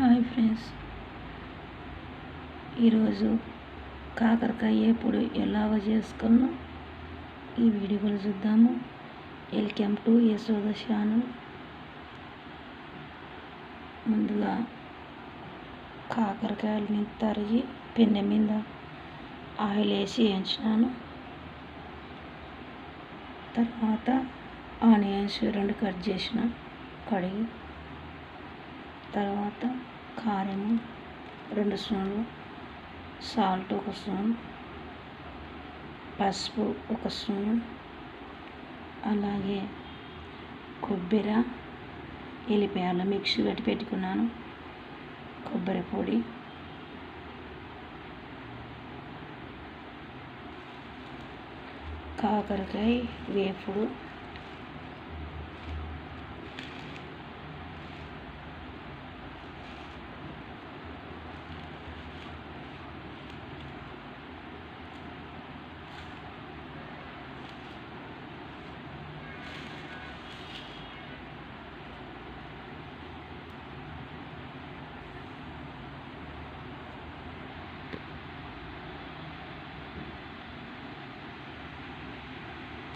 Hi friends. ఈరోజు కాకరకాయ ఎప్పుడు ఎలాగ చేసుకున్నాం ఈ వీడియోలు చూద్దాము. Welcome to Yashoda channel. ముందుగా కాకరకాయలని తరిగి పెన్నె మీద ఆయిల్ వేసి వేయించినాను. తర్వాత ఆనియన్స్ రెండు కట్ చేసిన కడిగి తర్వాత కారము రెండు స్పూన్లు సాల్ట్ ఒక స్పూన్ పసుపు ఒక స్పూన్ అలాగే కొబ్బరి ఎల్లిపాయలు మిక్సీ పెట్టి పెట్టుకున్నాను. కొబ్బరి పొడి. కాకరకాయ వేపుడు.